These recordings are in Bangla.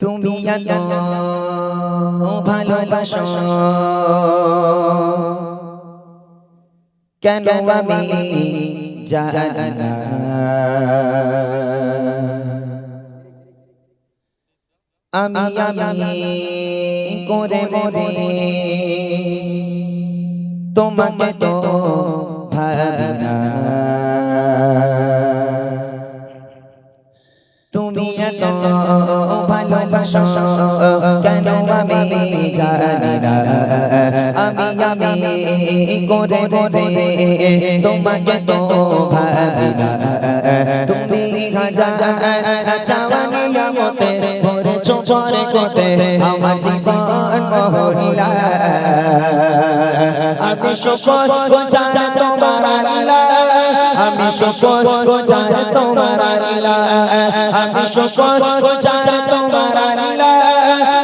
তুমি ভালোবাসো? কেন আমি জানি না? আমি আমি করে মরে। তোমাকে তো ভাবি না। এত ভালোবাসো কেন আমি জানি না। আমি আমি করে করে তোমাকে তো ভাবি না। তুমি হাজার চাওয়ানি আমতে ভরে চোপরে কোতে, আমার জীবন মহল্লা। আমি শুকর গোচার তোমার আমি শকর চাচা তোমার আল্লাহ আমি গো চাচা তোমার আল্লাহ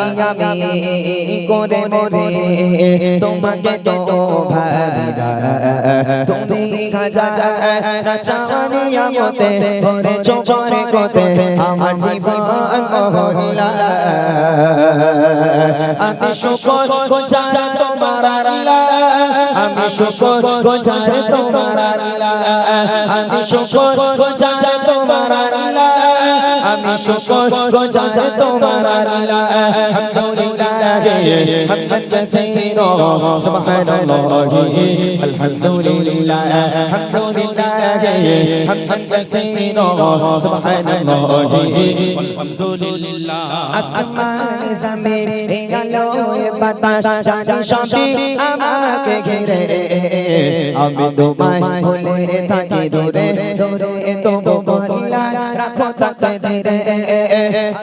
আমি করে মরে তোমাকে তো তুমি চাওয়ানি আমতে ভরে চোপরে কোতে। আমার জীবন মহল্লা আমি শুকর গোচার তোমার আল্লাহ। আমি শুকর গোচার তোমার আল্লাহ। আমি শুকর আমি শুকর গোচার তোমার আল্লাহ। আলহামদুলিল্লাহ হামদান কাসীরা সুবহানাল্লাহি আলহামদুলিল্লাহ আলহামদুলিল্লাহ হামদান কাসীরা সুবহানাল্লাহি। আলহামদুলিল্লাহ। আসমান জমিন এই আলো বাতাস জানি সবই আমাকে ঘিরে। আমি তোমায় ভুলে থাকি দূরে দূরে তবু da da da da da da